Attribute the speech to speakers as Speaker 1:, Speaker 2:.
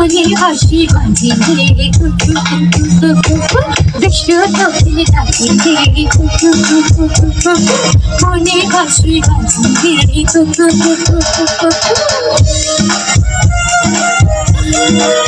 Speaker 1: মনে হাসি বাঁধে বিশ্ব তবে থাকে মনে হাসি বাঁধে Thank you.